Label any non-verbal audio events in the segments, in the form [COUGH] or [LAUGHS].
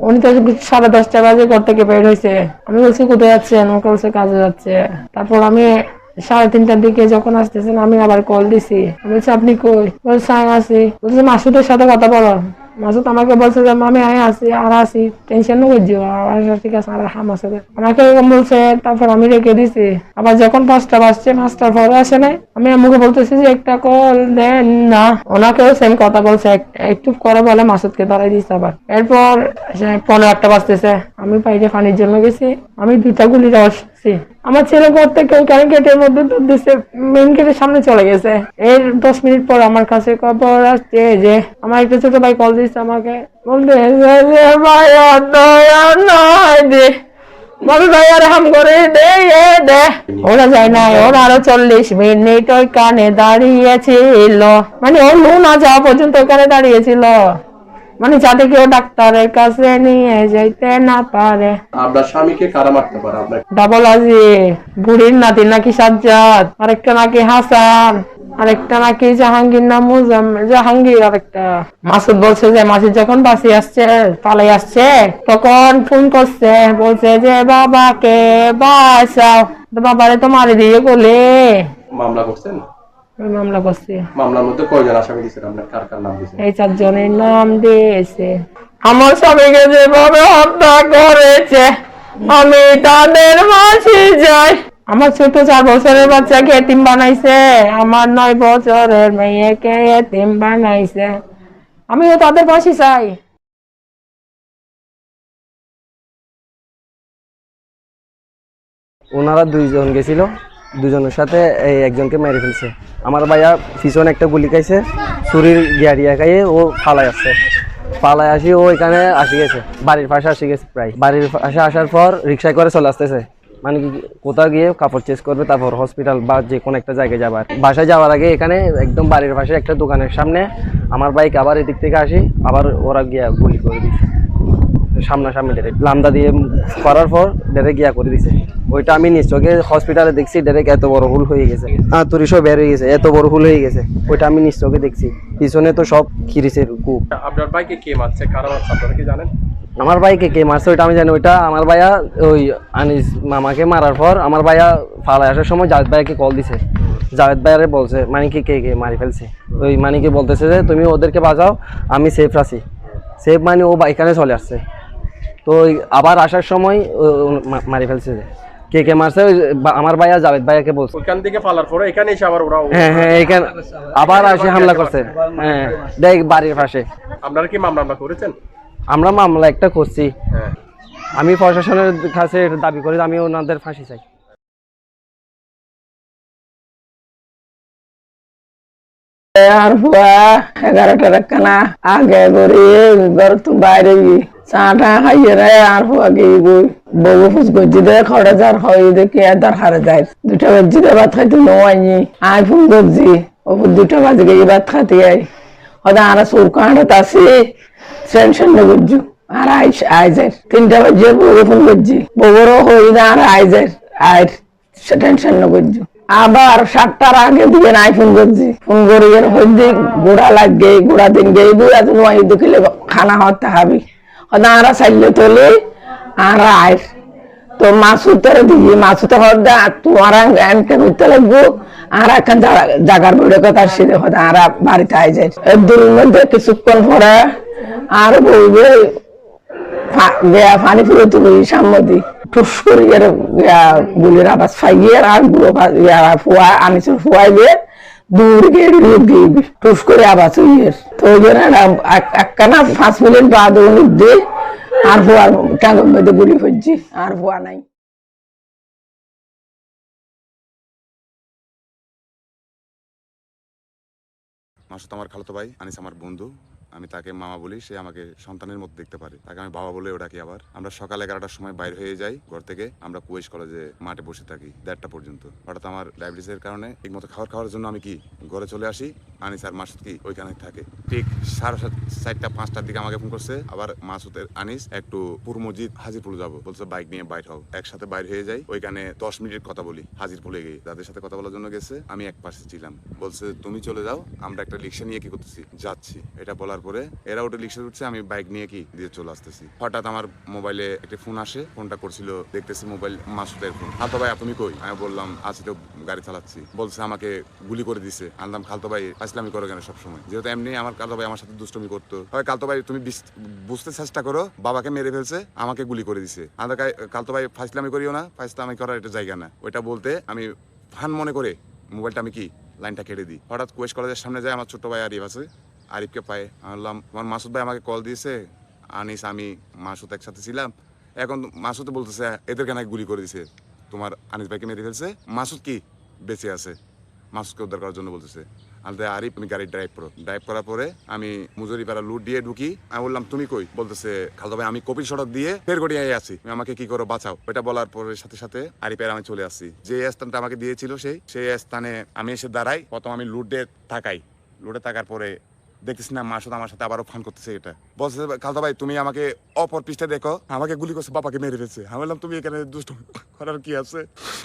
উনি তো সাড়ে দশটা বাজে ঘর থেকে বের হয়েছে। আমি বলছি, কোথায় যাচ্ছেন? আমাকে বলছে, কাজে যাচ্ছে। তারপর আমি সাড়ে তিনটার দিকে যখন আসতেছেন, আমি আবার কল দিছি। বলছি, আপনি কই? বলছে আমি আছি। বলছে, মাসুদের সাথে কথা বলো। মাসুদ আমাকে বলছে যে আমি আয় আছি আর আসি টেনশন না করছি আচ্ছা, ঠিক আছে আর হাম আছে। আমাকে এরকম বলছে তারপর আমি রেখে দিছি। আবার যখন পাঁচটা বাজছে পাঁচটার পরে আসে নাই। আমি আমাকে বলতেছি যে একটা কল দেন না। ওনাকেও সেম কথা বলছে একটু করে বলে মাসুদকে দাঁড়াই দিচ্ছে আবার। এরপর পনেরো একটা বাজতেছে। আমি বাইরে পানির জন্য গেছি। আমি দুটা গুলি আমার ছেলে ঘর থেকে ওখানে গেটের মধ্যে দিচ্ছে মেন গেটের সামনে চলে গেছে। এর দশ মিনিট পর আমার কাছে খবর আসছে যে, আমার একটা ছোট ভাই কল দিচ্ছে আমাকে। বলতে ভাই নয় দে। ওরা যায় না, ওরা আরও চল্লিশ মিনিট ওই কানে দাঁড়িয়েছিল। মানে ও লু না যাওয়া পর্যন্ত ওখানে দাঁড়িয়েছিল। মানে যাতে কেউ ডাক্তারের কাছে নিয়ে যাইতে না পারে। আপনার স্বামীকে কারা মারতে পারে ডাবল আজি বুড়ির নাতি নাকি সাজ্জাদ আরেকটা নাকি হাসান আরেকটা নাকি জাহাঙ্গীর নাম মুজাম জাহাঙ্গীর আরেকটা। মাসুদ বলছে যে মাসুদ যখন বাসি আসছে পালাই আসছে তখন ফোন করছে বলছে যে বাবাকে বাঁচাও। তো বাবারে তো মারি দিয়ে বলে মামলা করছেন? মামলা করছি। মামলার মধ্যে কয়জন আসামি দিচ্ছেন আপনার কার কার নাম দিচ্ছেন এই চারজনের নাম দিয়েছে। আমার স্বামীকে যেভাবে হত্যা করেছে আমি তাদের মাঝে যাই আমার ছোট চার বছরের বাচ্চাকে এতিম বানাইছে আমার নয় বছরের মেয়েকে এতিম বানাইছে। আমিও তাদের পাশে চাই। ওনারা দুইজন গেছিল। দুজনের সাথে এই একজনকে মেরে ফেলছে। আমার ভাইয়া পিছনে একটা গুলি খাইছে, ছুরির গিয়ারিয়া খাইয়ে ও ফালাই আসছে। ফালাই আসি ও এখানে আসি গেছে, বাড়ির পাশে আসি গেছে প্রায়। বাড়ির পাশে আসার পর রিক্সায় করে চলে আসতেছে। মানে কি, কোথাও গিয়ে কাপড় চেঞ্জ করবে, তারপর হসপিটাল বা যে কোনো একটা জায়গায় যাবার। বাসায় যাওয়ার আগে এখানে একদম বাড়ির পাশে একটা দোকানের সামনে আমার বাইক আবার এদিক থেকে আসি, আবার ওরা গিয়া গুলি করে দিচ্ছে সামনাসামনি ডাইরেক্ট লামদা দিয়ে করার পর ডাইরেক্ট গিয়া করে দিছে। ওইটা আমি নিজ চোখে হসপিটালে দেখছি ডাইরেক্ট এত বড় হুল হয়ে গেছে। আতুরি সব বের হয়ে গেছে এত বড় হুল হয়ে গেছে ওইটা আমি নিজ চোখে দেখছি। পিছনে তো সব খিরিসের কূপ। আপনার বাইকে কে মারছে? কারা মারছে? আপনারা কি জানেন? আমার ভাইকে কে মারছে ওইটা আমি জানি ওইটা আমার ভাইয়া ওই আনিস মামাকে মারার পর আমার ভাইয়া ফালাই আসার সময় জাভেদ ভাইয়াকে কল দিছে। জাভেদ ভাইয়ারে বলছে মানিকে কে কে মারি ফেলছে? ওই মানিকে বলতেছে যে তুমি ওদেরকে বাঁচাও আমি সেফ আছি। সেফ মানে ও বা- এখানে চলে আসছে। তো ওই আবার আসার সময় মারি ফেলছে যে। কে কে মারছে আমার ভাইয়া জাভেদ ভাইয়াকে বলছে। ওইখান থেকে পালার পরে এখানে এসে আবার ওরা হ্যাঁ হ্যাঁ এখানে আবার আসে হামলা করছে। হ্যাঁ দেখ বাড়ির পাশে। আপনারা কি মামলা মামলা করেছেন? আমরা মামলা একটা করছি। হ্যাঁ। আমি প্রশাসনের কাছে দাবি করি আমি ওনাদের ফাঁসি চাই। আর এগারোটা রাখানা আগে করে ঘর তো বাইরে গিয়ে চাটা খাইয়ে রে আর গিয়ে বই বউ ফুস গজ্জি দে খড়ে যার হয় দেখে এদার হারে যায়। দুটা বাজি দে ভাত খাইতে নোয়াইনি আই ফোন গজ্জি ও দুটা বাজে গিয়ে ভাত খাতে আই। ওদা আর সুর কাঁড়ত আসি টেনশন না গজ্জু আর আই আই যায় তিনটা বাজে বউ ফোন গজ্জি বউরও হই না আর আই যায় আর টেনশন না গজ্জু আবার সাতটার আগে দিবেন আইফোন করছি ফোন করে হইতে গোড়া লাগে গোড়া দিন আজ নয় দেখিলে খানা হতে হবে। আরা চাইলে তোলে, আর আয়। তো মাসুতের দিয়ে মাসুতে হদা তোমার এনকে করতে লাগবো। আর এখন জাগার বড় কথা সেরে হয়তো আরা বাড়িতে আই যায়। দূরের মধ্যে কিছুক্ষণ পরে আর বলবে বেয়া পানি ফুলে তুমি সামদি টুস করে এর গুলির আবাস ফাইয়ে আরগুলো ফুয়া আনিছে ফুয়াই দিয়ে দূর গিয়ে দিবি টুস করে আবাস ইয়ের তো ওই জন্য একখানা পাঁচ মিনিট বাদ উনি? দে, আর ফুয়ার কেন মধ্যে গুলি হচ্ছে আর ভুয়া নাই। মাসুদ, আমার খালতো ভাই, আনিস, আমার বন্ধু। আমি তাকে মামা বলি, সে আমাকে সন্তানের মতো দেখতে পারে। তাকে আমি বাবা বলে ওটাকে আবার। আমরা সকাল এগারোটার সময় বাইরে হয়ে যাই ঘর থেকে। আমরা কুয়েস কলেজে মাঠে বসে থাকি দেড়টা পর্যন্ত। হঠাৎ আমার ডায়াবেটিসের কারণে ঠিক মতো খাবার খাওয়ার জন্য আমি কি ঘরে চলে আসি? আনিস আর মাসুদ কি ওইখানে থাকে। ঠিক সাড়ে সাত, চারটা, পাঁচটার দিকে আমাকে ফোন করছে। আবার মাসুদের আনিস, একটু পুর মসজিদ হাজিরপুর যাব। বলছে, বাইক নিয়ে বাইর হও। একসাথে বাইর হয়ে যাই। ওইখানে দশ মিনিট কথা বলি। হাজিরপুরে গিয়ে যাদের সাথে কথা বলার জন্য গেছে। আমি এক পাশে ছিলাম। বলছে, তুমি চলে যাও। আমরা একটা রিক্সা নিয়ে কি করতেছি? যাচ্ছি। এটা বলার তারপরে এরা ওটা রিক্সা উঠছে আমি বাইক নিয়ে কি দিয়ে চলে আসতেছি। হঠাৎ আমার মোবাইলে একটা ফোন আসে ফোনটা করছিল, দেখতেছি মোবাইল মাসুদের ফোন খালতো ভাই তুমি কই? আমি বললাম আছি তো গাড়ি চালাচ্ছি। বলছে, আমাকে গুলি করে দিছে। আনলাম খালতো ভাই ফাইসলামি করো কেন সবসময়? যেহেতু এমনি আমার কালতো ভাই আমার সাথে দুষ্টমি করতো। হয় কালতো ভাই, তুমি বুঝতে চেষ্টা করো, বাবাকে মেরে ফেলছে, আমাকে গুলি করে দিছে। আমাদের কালতো ভাই ফাইসলামি করিও না ফাইসলামি করার এটা জায়গা না। ওইটা বলতে আমি ফান মনে করে মোবাইলটা আমি কি লাইনটা কেটে দিই। হঠাৎ কোয়েস কলেজের সামনে যায়, আমার ছোট ভাই আরিফ আছে। আরিফকে পায়ে। আমি বললাম আমার মাসুদ ভাই আমাকে কল দিয়েছে, আনিস, আমি, মাসুদ একসাথে ছিলাম। এখন মাসুদ বলতেছে, এদেরকে নাকি গুলি করে দিছে। তোমার আনিস ভাইকে মেরে ফেলছে। মাসুদ কি? বেঁচে আছে। মাসুদকে উদ্ধার করার জন্য বলতেছে। আনতে আরিফ, তুমি গাড়ি ড্রাইভ করো। ড্রাইভ করার পরে আমি মুজুরিপাড়া লুট দিয়ে ঢুকি। আমি বললাম, তুমি কই? বলতেছে খালতো ভাই, আমি কপিল সড়ক দিয়ে ফের গড়িয়ে আছি আমাকে কি করো, বাঁচাও। এটা বলার পরে সাথে সাথে আরিফের আমি চলে আসছি। যে স্থানটা আমাকে দিয়েছিল সেই সেই স্থানে আমি এসে দাঁড়াই। প্রথম আমি লুট দিয়ে থাকাই। লুটে থাকার পরে দেখতেছি না মাসুদ আমার সাথে আবারও ফান করতেছে এটা। বলছে খালতো ভাই, তুমি আমাকে অপর পৃষ্ঠে দেখো, আমাকে গুলি করছে, বাবাকে মেরে ফেলছে। আমি বললাম, তুমি এখানে দুষ্ট করার কি আছে?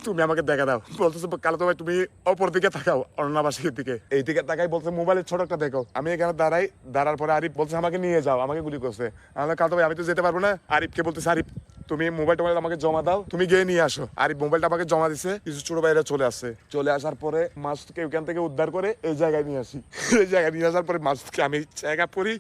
তুমি আমাকে দেখা দাও। বলতেছে খালতো ভাই, তুমি অপর দিকে তাকাও, অরণ্যাবাসীর দিকে। এই দিকে তাকাই বলছে, মোবাইলের ছোট একটা দেখো। আমি এখানে দাঁড়াই, দাঁড়ার পরে আরিফ বলছে, আমাকে নিয়ে যাও, আমাকে গুলি করছে। আমি খালতো ভাই, আমি তো যেতে পারব না। আরিফকে বলতেছে, আরিফ তুমি মোবাইল টোবাইল আমাকে জমা দাও, তুমি গিয়ে নিয়ে আসো। আর এই মোবাইলটা আমাকে জমা দিছে, কিছু ছোট ভাইরা চলে আসে। চলে আসার পরে মাসুদকে ওখান থেকে উদ্ধার করে এই জায়গায় নিয়ে আসি। [LAUGHS] এই জায়গায় নিয়ে আসার পরে মাসুদকে আমি চেক আপ করি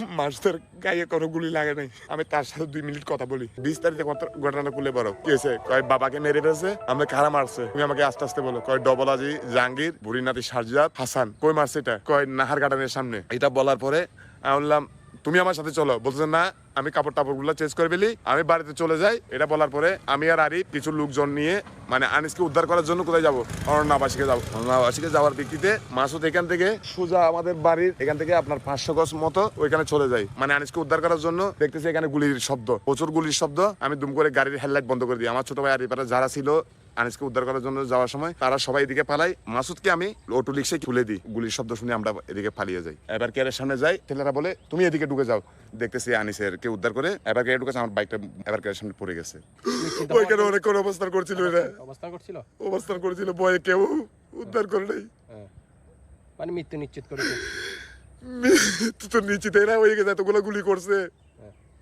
মাসুদের গায়ে কোনো গুলি লাগে নাই। আমি তার সাথে দুই মিনিট কথা বলি। বিস্তারিত ঘট- ঘটনা খুলে বড় কি হয়েছে? কয়, বাবাকে মেরে ফেলছে আমরা খারা মারছে। তুমি আমাকে আস্তে আস্তে বলো। কয়, ডবলাজি, জাহাঙ্গীর বুড়িনাথি সারজাদ হাসান, কই মারছে এটা? কয়, নাহার গার্ডেনের সামনে। এটা বলার পরে আমি বললাম, তুমি আমার সাথে চলো। বলছে, না। আমি কাপড় টাপড়গুলো চেঞ্জ করে ফেলি, আমি বাড়িতে চলে যাই। এটা বলার পরে আমি আর আরিফ কিছু লোকজন নিয়ে মানে আনিসকে উদ্ধার করার জন্য কোথায় যাব? অরণ্যাবাসীকে যাব। অরণ্যাবাসীকে যাওয়ার ভিত্তিতে মাসুদ এখান থেকে সোজা আমাদের বাড়ির এখান থেকে আপনার পাঁচশো গজ মতো ওইখানে চলে যাই মানে আনিসকে উদ্ধার করার জন্য দেখতেছি এখানে গুলির শব্দ, প্রচুর গুলির শব্দ। আমি দুম করে গাড়ির হেডলাইট বন্ধ করে দিই। আমার ছোট ভাই আরিফারা যারা ছিল আনিসকে উদ্ধার করার জন্য যাওয়ার সময় তারা সবাই এদিকে পালাই মাসুদকে আমি অটো রিক্সায় খুলে দিই। গুলির শব্দ শুনে আমরা এদিকে পালিয়ে যাই। এবার কেয়ারের সামনে যাই? ছেলেরা বলে তুমি এদিকে ঢুকে যাও। দেখতেছি আনিসের কে উদ্ধার করে এবার কেয়ার ঢুকেছে? আমার বাইকটা এবার কেয়ারের সামনে পড়ে গেছে। ওইখানে অনেকক্ষণ অবস্থান করছিল অবস্থান করছিল? অবস্থান করেছিল বয়ে কেউ উদ্ধার করে নাই। হ্যাঁ মানে মৃত্যু নিশ্চিত করেছে। মৃত্যু তো নিশ্চিত এরা হয়ে গেছে এতগুলো গুলি করছে।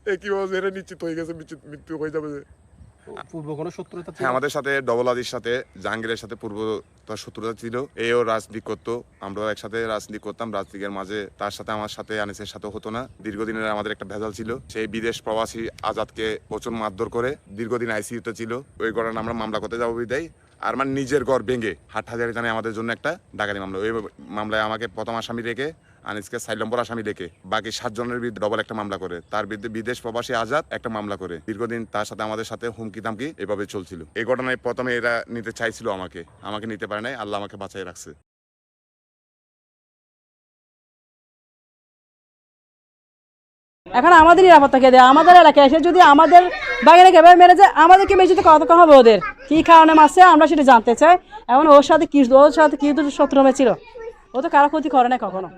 এ কি বলছে এরা নিশ্চিত হয়ে গেছে মৃত্যু- হয়ে যাবে। পূর্ব কোনো শত্রুতা হ্যাঁ আমাদের সাথে ডবল আদির সাথে জাহাঙ্গীরের সাথে পূর্ব তার শত্রুতা ছিল। এও রাজনীতি করতো আমরাও একসাথে রাজনীতি করতাম। রাজনীতির মাঝে তার সাথে আমার সাথে আনিসের সাথে হতো না। দীর্ঘদিনের আমাদের একটা ভেজাল ছিল। সেই বিদেশ প্রবাসী আজাদকে প্রচুর মারধর করে দীর্ঘদিন আইসিইউতে ছিল। ওই ঘটনা আমরা মামলা করতে যাব বিদায়। আর আমার নিজের ঘর ভেঙে হাট হাজারি জানে আমাদের জন্য একটা ডাকাতি মামলা। ওই মামলায় আমাকে প্রথম আসামি রেখে আনিসকে সাইড নম্বর আসামি রেখে বাকি সাতজনের বিরুদ্ধে ডবল একটা মামলা করে। তার বিরুদ্ধে বিদেশ প্রবাসী আজাদ একটা মামলা করে। দীর্ঘদিন তার সাথে আমাদের সাথে হুমকি দামকি এভাবে চলছিল। এই ঘটনায় প্রথমে এরা নিতে চাইছিল আমাকে। আমাকে নিতে পারে নাই, আল্লাহ আমাকে বাঁচাই রাখছে। এখন আমাদের নিরাপত্তা কে দেয়? আমাদের এলাকায় এসে যদি আমাদের বাগানে কেবে মেরে যায় আমাদেরকে যদি কত হবে ওদের? কি কারণে মারছে, আমরা সেটা জানতে চাই। এখন ওর সাথে কি ওর সাথে কি দুটো শত্রু ছিল ও তো কারও ক্ষতি করে না কখনো।